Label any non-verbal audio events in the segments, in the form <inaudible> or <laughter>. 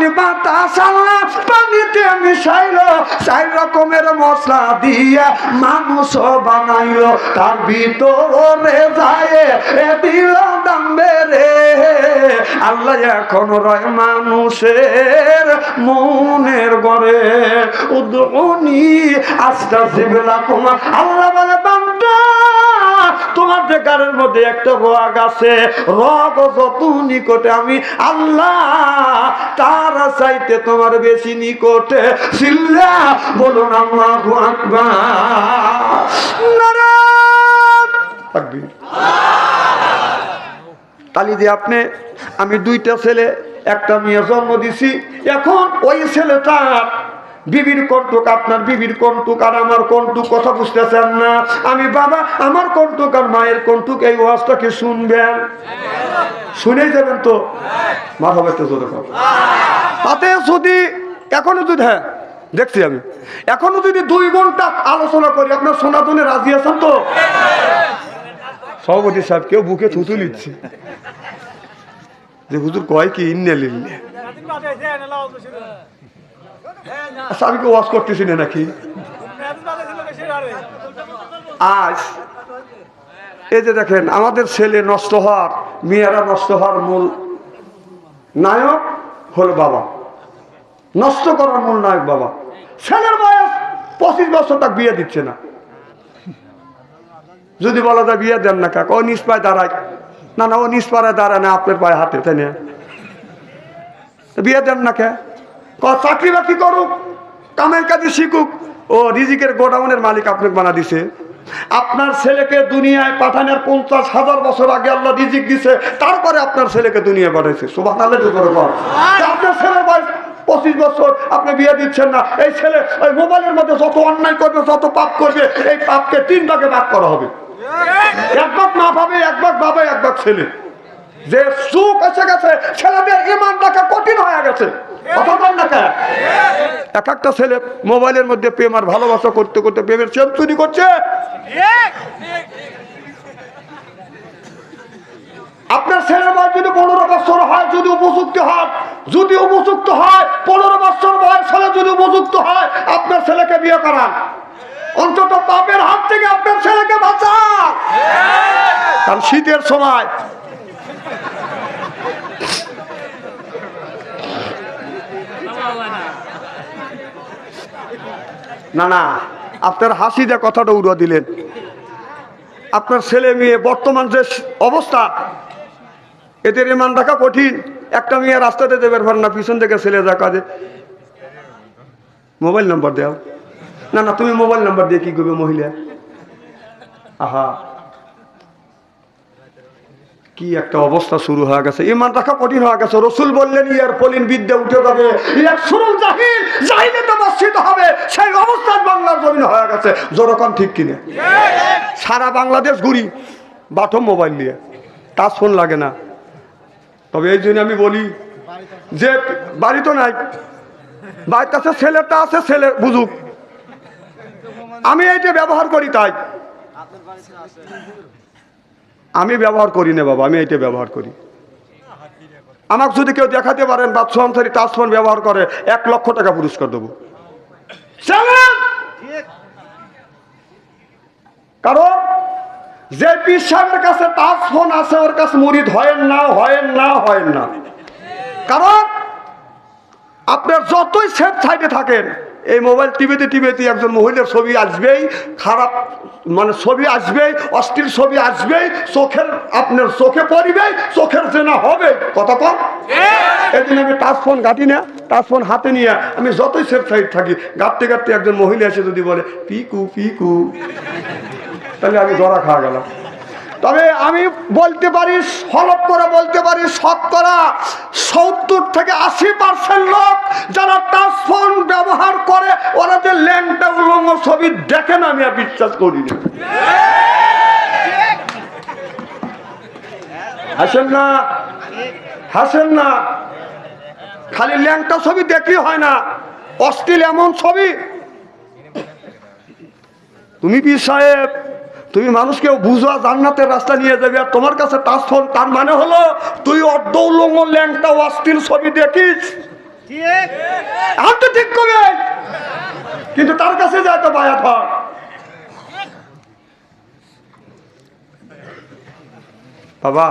পানি বাতাস আল্লাহ পানিতে মিশাইলো, চার রকমের মশলা দিয়ে মানুষ বানাইলো। তার ভিতরে যায়, এ দিল দাম্বে রে। আল্লাহ এখন রয় মানুষের মনের গড়ে। উদ্রনি আস্তা শিবলা কুমার, আল্লাহ বলে, বান্দা তোমার গাড়ির মধ্যে একটা রোগ আছে রোগ যত নিকটে আমি আল্লাহ, তার চাইতে তোমার বেশি নিকটে সিল্লা বলুন, আল্লাহু আকবার। দিয়ে আপনি, আমি দুইটা ছেলে, একটা মেয়ে জন্ম দিছি, এখন ওই ছেলেটার বিবির কণ্ঠক, আপনার বিবির কণ্ঠক আর আমার কণ্ঠক কথা বুঝতেছেন না। আমি বাবা, আমার কণ্ঠক আর মায়ের কণ্ঠক, এই ওয়াজটাকে শুনবেন? শুনেই যাবেন তো? মা হবে তো জোরে কথা। তাতে যদি, এখনও যদি হ্যাঁ দেখছি আমি। এখনও যদি দুই ঘণ্টা আলোচনা করি, আপনার সনাতনে রাজি আছেন তো? সভাপতি সাহেব, কেউ বুকে থুতু নিচ্ছে। যে হুজুর কয় কি ইন্নে লিল্লে কেউ ওয়াজ করতেছি না নাকি? আজ, এই যে দেখেন, আমাদের ছেলে নষ্ট হওয়ার, মেয়েরা নষ্ট হওয়ার মূল নায়ক হলো বাবা। নষ্ট করার মূল নায়ক বাবা। ছেলের বয়স পঁচিশ বছর, তাক বিয়ে দিচ্ছে না। যদি বলা যায় বিয়ে দেন না কাক, ও নিজ পায়ে দাঁড়ায়। না না, ও নিজ পায়ে দাঁড়ায় না, আপনার পায়ে হাতে, তাই না? বিয়ে দেন না ক? চাকরি বাকরি করুক, কামের কাজে শিখুক। ও, রিজিকের গোডাউনের মালিক আপনাকে বানা দিছে। আপনার ছেলেকে দুনিয়ায় পাঠানোর পঞ্চাশ হাজার বছর আগে আল্লাহ রিজিক দিছে, তারপরে আপনার ছেলেকে দুনিয়ায় পাঠাইছে। সুবাহ আপনার ছেলের বয়স পঁচিশ বছর, আপনি বিয়ে দিচ্ছেন না। এই ছেলে ওই মোবাইলের মধ্যে যত অন্যায় করবে, যত পাপ করবে, এই পাপকে তিন ভাগে ভাগ করা হবে। এক ভাগ মা পাবে এক ভাগ বাবা, এক ভাগ ছেলে। যে সুখ এসে গেছে, ছেলেদের ইমান রাখা কঠিন হয়ে গেছে। না কেন? এক একটা ছেলে মোবাইলের মধ্যে প্রেম আর ভালোবাসা করতে করতে প্রেমের করছে। আপনার ছেলের বয়স যদি পনেরো বছর হয়, যদি উপযুক্ত হয়, যদি উপযুক্ত হয়, পনেরো বছর বয়স হলে যদি উপযুক্ত হয়, আপনার ছেলেকে বিয়ে করান। অন্তত পাপের হাত থেকে আপনার ছেলেকে বাঁচান। কারণ শীতের সময় না না, আপনার হাসি দিয়ে কথাটা উড়া দিলেন। আপনার ছেলে মেয়ে, বর্তমান যে অবস্থা, এদের ইমান রাখা কঠিন। একটা মেয়ে রাস্তাতে দেবে পারেন না, পিছন থেকে ছেলে যে মোবাইল নাম্বার দাও। না না, তুমি মোবাইল নাম্বার দিয়ে কি করবে মহিলা? আহা। কি একটা অবস্থা শুরু হয়ে গেছে? ইমান রাখা কঠিন হয়ে গেছে। রসুল বললেন, ইয়ার পলিন বিদ্যা উঠে যাবে। হবে। সেই অবস্থান বাংলার জমিন হয়ে গেছে। যেরকম ঠিক কিনে? সারা বাংলাদেশ ঘুরি। বাথম মোবাইল নিয়ে। টাচ ফোন লাগে না। তবে এই জন্য আমি বলি যে, বাড়ি তো নাই। বাড়িতে আছে, ছেলেটা আছে, ছেলে বুঝুক। আমি এইটা ব্যবহার করি তাই। আমি ব্যবহার করি না বাবা আমি এইটা ব্যবহার করি। আমাকে যদি কেউ দেখাতে পারেন বাদশু আনসারি টাচ ফোন ব্যবহার করে এক লক্ষ টাকা পুরস্কার দেবো। কারণ যে পীর সাহেবের কাছে টাচ ফোন আছে ওর কাছে মুরিদ হয় না হয় না হয় না। কারণ আপনার যতই সেফ সাইডে থাকেন এই মোবাইল টিভিতে টিভিতে একজন মহিলার ছবি আসবেই খারাপ মানে ছবি আসবেই অস্থির ছবি আসবেই চোখের আপনার চোখে পড়বেই চোখের জেনা হবে। কত কম? এই জন্য আমি টাচ ফোন ঘাটি না টাচ ফোন হাতে নিয়ে আমি যতই সেফ সাইড থাকি গাঁটতে গাঁটতে একজন মহিলা এসে যদি বলে পিকু পিকু। তাহলে আমি ধরা খাওয়া গেলাম। তবে আমি বলতে পারি হলপ করে বলতে পারি, শতকরা সত্তর থেকে আশি পার্সেন্ট লোক যারা টাচ ফোন ব্যবহার করে, ওরা যে ল্যাংটা উলঙ্গ ছবি দেখে না, আমি আর বিশ্বাস করি না। হাসেন না হাসেন না। খালি ল্যাংটা ছবি দেখলি হয় না। অশ্লীল এমন ছবি। তুমি পীর সাহেব তুমি মানুষকে বুঝা জান্নাতের রাস্তা নিয়ে যাবে। আর তোমার কাছে তাস ফোন তার মানে হলো তুই অর্ধ উলঙ্গ ল্যাংটা অস্থির ছবি দেখিস। তো ঠিক করবে। কিন্তু তার কাছে যায় তো বায়াত হয়। বাবা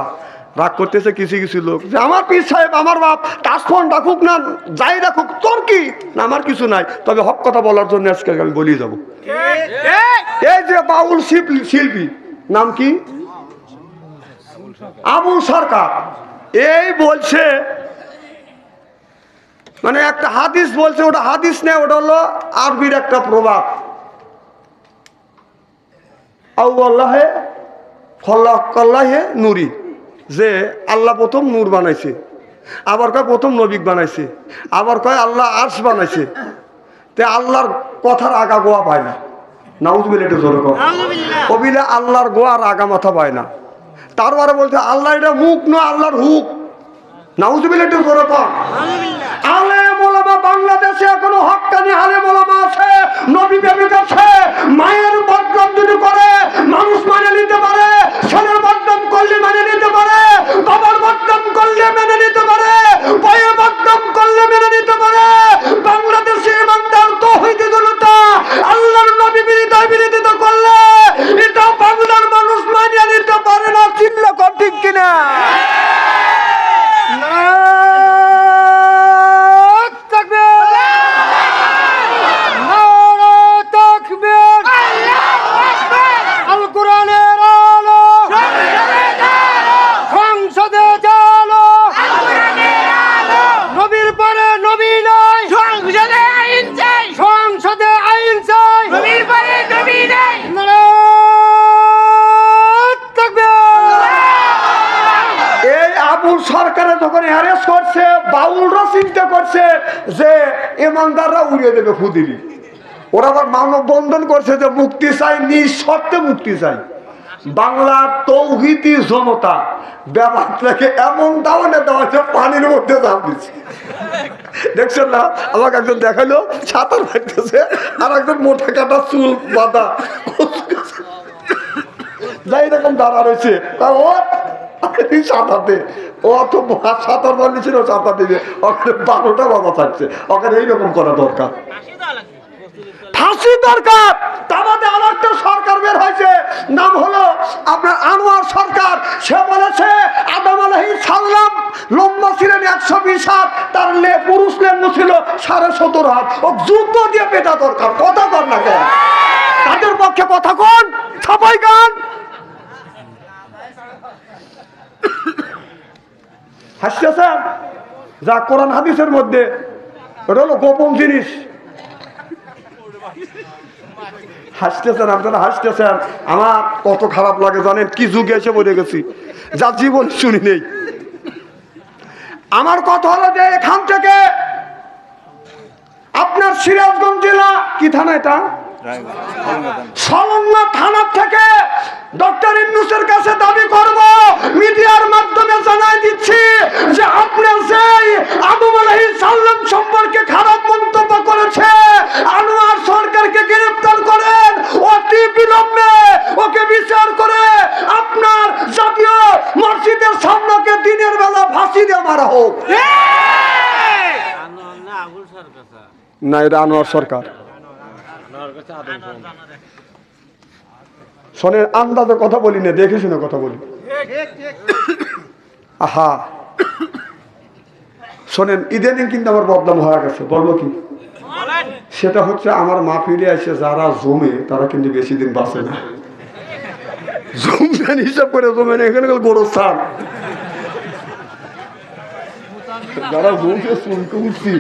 রাগ করতেছে কিছু কিছু লোক। যে আমার পীর সাহেব, আমার বাপ টাচফোন ডাকুক না, যাই ডাকুক তোর কি? না, আমার কিছু নাই। তবে হক কথা বলার জন্য আজকে আমি বলি যাব। এই যে বাউল শিল্পী নাম কি? আবুল সরকার। এই বলছে মানে একটা হাদিস বলছে, ওটা হাদিস নেই ওটা হলো আরবির একটা প্রভাব আউ আল্লাহে ফল্লাহে নুরি। যে আল্লাহ প্রথম নূর বানাইছে আবার কয় প্রথম নবিক বানাইছে আবার কয় আল্লাহ আর্স বানাইছে। তে আল্লাহর কথার আগা গোয়া পায় না। নাউজবিল একটু জোরে কর কবিলে আল্লাহর গোয়ার আগা মাথা পায় না। তারপরে বলছে আল্লাহ এটা মুখ নয় আল্লাহর হুক। নাউজবিল একটু জোরে কর আলে মোলামা বাংলাদেশে এখনও হকানি আলে মোলামা আছে নবী প্রেমিক আছে মায়ের বদনাম যদি করে মানুষ মানে নিতে পারে ছেলের বদনাম করলে মানে নিতে পারে বাবার বদনাম করলে মেনে নিতে পারে বইয়ের বদনাম করলে মেনে নিতে পারে বাংলাদেশে ইমানদার তো হইতে জনতা আল্লাহর নবী বিরোধিতা বিরোধিতা করলে এটা বাংলার মানুষ মানিয়ে নিতে পারে না চিল্লা কর ঠিক কিনা আল কোরআনের আলো সংসদে চালো নবীর পরে নবী নাই সংসদে আইন চাই সংসদে আইন চাই নবীর পরে নবী নাই নারায়ণ তাকবীর। এই আবুল সরকারে যখন অ্যারেস্ট করছে বাউলরা চিন্তা করছে যে ইমানদাররা উড়িয়ে দেবে খুদিরি। ওরা আবার মানব বন্ধন করছে যে মুক্তি চাই, নিঃশর্তে মুক্তি চাই। বাংলার তৌহিদি জনতা ব্যাপারটাকে এমন দাওয়ানে দেওয়া হচ্ছে পানির মধ্যে দাম দিচ্ছে। দেখছেন না? আমাকে একজন দেখাল, সাঁতার কাটতেছে, আর একজন মোটা কাটা চুল বাঁধা। যাই রকম দাঁড়া রয়েছে। তা ও সাঁতারতে। অত ছিল, সাঁতার দিবে। ওখানে বারোটা থাকছে। ওখানে এইরকম করা দরকার। ফাঁসি দরকার! বের হয়েছে। নাম হলো আনোয়ার সরকার। সে পুরুষ ছিল সাড়ে ও যুদ্ধ দিয়ে পেটা দরকার না তাদের পক্ষে কথা কোন, সবাই গান। হাসতেছেন যা কোরআন হাদিসের মধ্যে, ওটা হলো গোপন জিনিস। হাসতেছেন, আপনারা হাসতেছেন। আমার কত খারাপ লাগে, জানেন? কি যুগে এসে বলে গেছি। যা জীবন শুনি নেই। আমার কথা হলো যে, এখান থেকে আপনার সিরাজগঞ্জ জেলা, কি থানা এটা? সলঙ্গা থানা থেকে ডক্টর ইন্নুসের কাছে দাবি করব মিডিয়ার মাধ্যমে জানাই দিচ্ছি যে আপনার সেই আবু আলাইহিস সাল্লাম সম্পর্কে খারাপ মন্তব্য করেছে আনোয়ার সরকারকে গ্রেফতার করেন অতি বিলম্বে ওকে বিচার করে আপনার জাতীয় মসজিদের সামনেকে দিনের বেলা ফাঁসি দিয়ে মারা হোক। না এটা আনোয়ার সরকার। শোনেন আন্দাজে কথা বলি না দেখে শুনে কথা বলি। <coughs> আহা। শোনেন ইদানিং কিন্তু আমার বদনাম হয়ে গেছে বলব কি? সেটা হচ্ছে আমার মা ফিরে আসে যারা জমে তারা কিন্তু বেশি দিন বাঁচে না। জমছেন হিসাব করে জমে না এখানে গেল গরু স্থান যারা জমছে শুনতে উঠছি